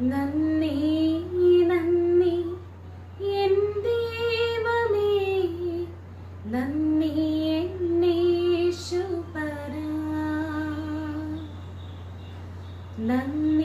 നന്ദി നന്ദി. എൻ ദൈവമേ നന്ദി എന്നേശു പരാ നന്ദി.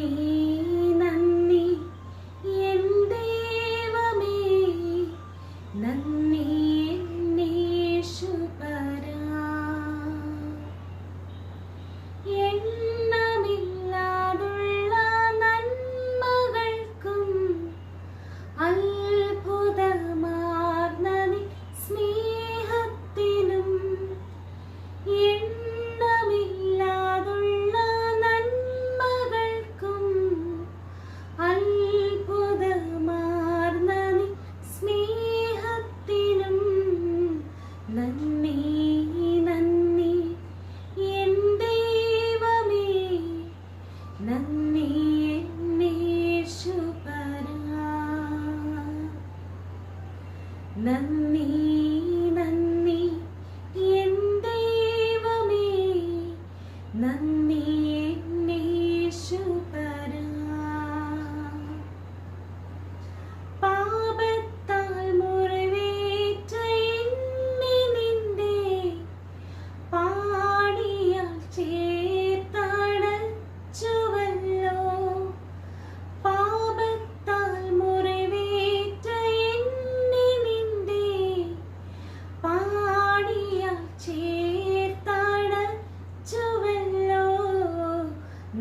നന്ദി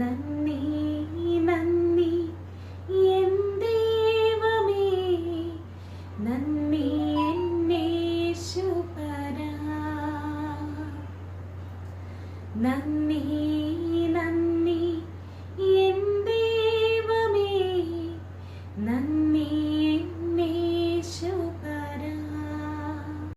നന്ദി നന്ദി എൻ ദൈവമേ. നന്ദി എന്നേശുപര നന്ദി.